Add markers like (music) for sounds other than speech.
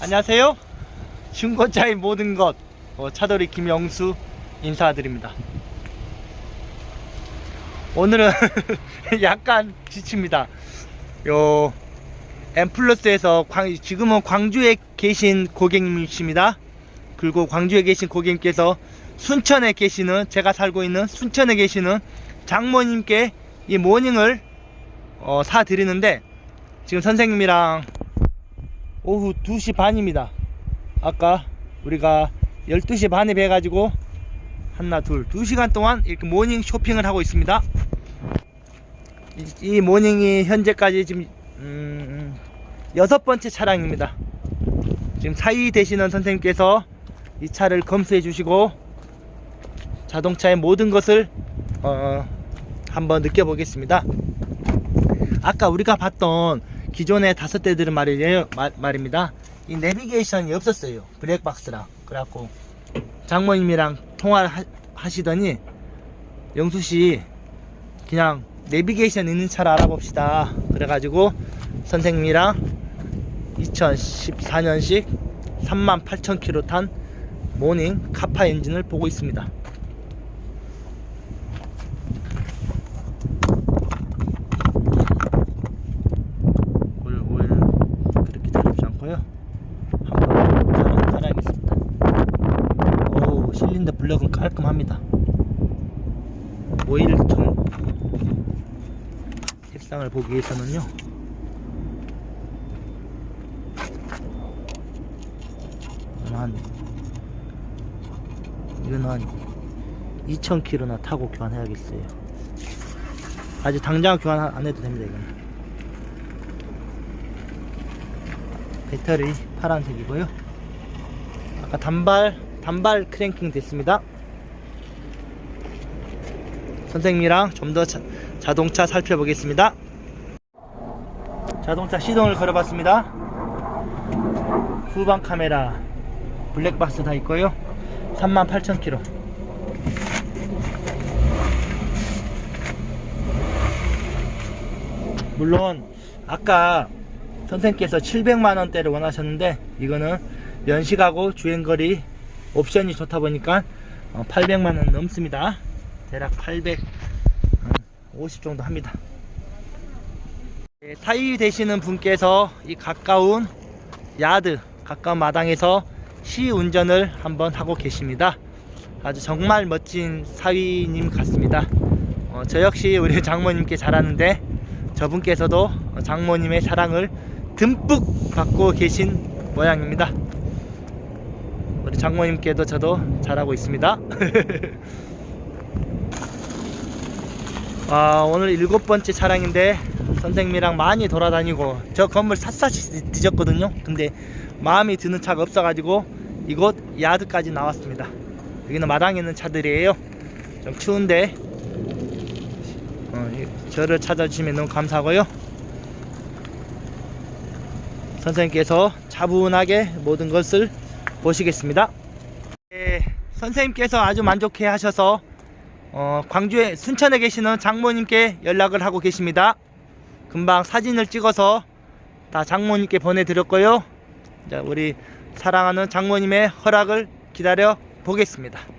안녕하세요. 중고차의 모든 것 어, 차돌이 김영수 인사드립니다. 오늘은 (laughs) 약간 지칩니다. 요 엠플러스에서 광- 지금은 광주에 계신 고객님이십니다. 그리고 광주에 계신 고객님께서 순천에 계시는 제가 살고 있는 순천에 계시는 장모님께 이 모닝을 어, 사 드리는데 지금 선생님이랑 오후 2시 반입니다. 아까 우리가 12시 반에 뵈가지고 하나 둘 2시간 동안 이렇게 모닝 쇼핑을 하고 있습니다. 이, 이 모닝이 현재까지 지금 음, 여섯 번째 차량입니다. 지금 사위 되시는 선생님께서 이 차를 검수해 주시고 자동차의 모든 것을 어, 한번 느껴보겠습니다. 아까 우리가 봤던 기존의 다섯 대들은 말이에요, 말, 말입니다. 이 내비게이션이 없었어요. 블랙박스랑. 그래갖고 장모님이랑 통화를 하, 하시더니 영수 씨 그냥 내비게이션 있는 차를 알아봅시다. 그래가지고 선생님이랑 2014년식 38,000km 탄 모닝 카파 엔진을 보고 있습니다. 오일 오일은 그렇게 다르지 않고요. 따라야겠습니다. 오 실린더 블럭은 깔끔합니다. 오일 좀 색상을 보기 위해서는요. 한 이건 한 2,000km나 타고 교환해야겠어요. 아직 당장 교환 안 해도 됩니다. 이건. 배터리 파란색이고요. 아까 단발 단발 크랭킹 됐습니다. 선생님이랑 좀 더 자동차 살펴보겠습니다. 자동차 시동을 걸어봤습니다. 후방 카메라 블랙박스 다 있고요. 38,000km. 물론 아까 선생님께서 700만 원대를 원하셨는데 이거는 연식하고 주행거리 옵션이 좋다 보니까 800만 원 넘습니다. 대략 850 정도 합니다. 네, 사위 되시는 분께서 이 가까운 야드, 가까운 마당에서 시 운전을 한번 하고 계십니다. 아주 정말 멋진 사위님 같습니다. 어, 저 역시 우리 (laughs) 장모님께 잘하는데 저분께서도 장모님의 사랑을 듬뿍 받고 계신 모양입니다. 우리 장모님께도 저도 잘하고 있습니다. (laughs) 아, 오늘 일곱 번째 차량인데 선생님이랑 많이 돌아다니고 저 건물 샅샅이 뒤졌거든요. 근데 마음이 드는 차가 없어가지고 이곳 야드까지 나왔습니다. 여기는 마당에 있는 차들이에요. 좀 추운데 어, 이- 저를 찾아주시면 너무 감사하고요. 선생님께서 차분하게 모든 것을 보시겠습니다. 예, 선생님께서 아주 만족해 하셔서 어, 광주에 순천에 계시는 장모님께 연락을 하고 계십니다. 금방 사진을 찍어서 다 장모님께 보내드렸고요. 자, 우리 사랑하는 장모님의 허락을 기다려 보겠습니다.